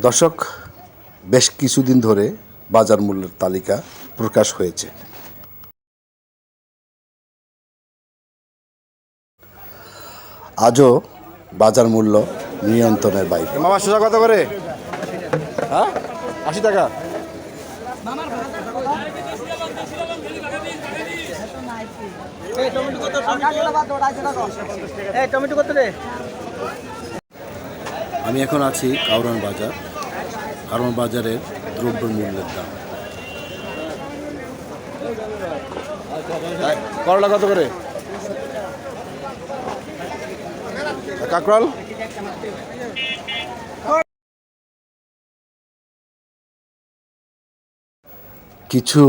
দর্শক বেশ কিছুদিন ধরে বাজার মূল্যের তালিকা প্রকাশ হয়েছে। আজও বাজার মূল্য নিয়ন্ত্রণের বাইরে। মামা সোজা কত করে। হ্যাঁ? আশি টাকা। এই টমেটো কত রে? আমি এখন আছি কাউরান বাজার কারণ বাজারের দ্রব্য মূল্যের দাম। করলা কত করে? কাকরল? কিছু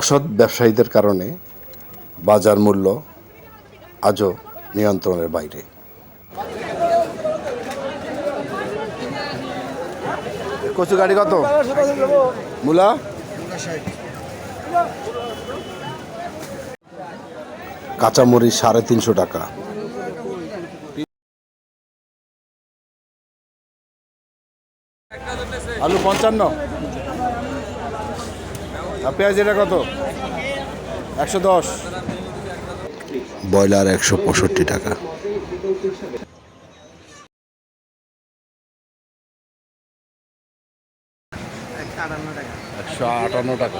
অসৎ ব্যবসায়ীদের কারণে বাজার মূল্য আজও নিয়ন্ত্রণের বাইরে। কচু গাড়ি কত? মূলা? কাঁচামরিচ সাড়ে তিনশো টাকা। আলু পঞ্চান্ন। আর পেঁয়াজ এটা কত? একশো দশ। ব্রয়লার একশো পঁয়ষট্টি টাকা। একশো আটান্ন টাকা।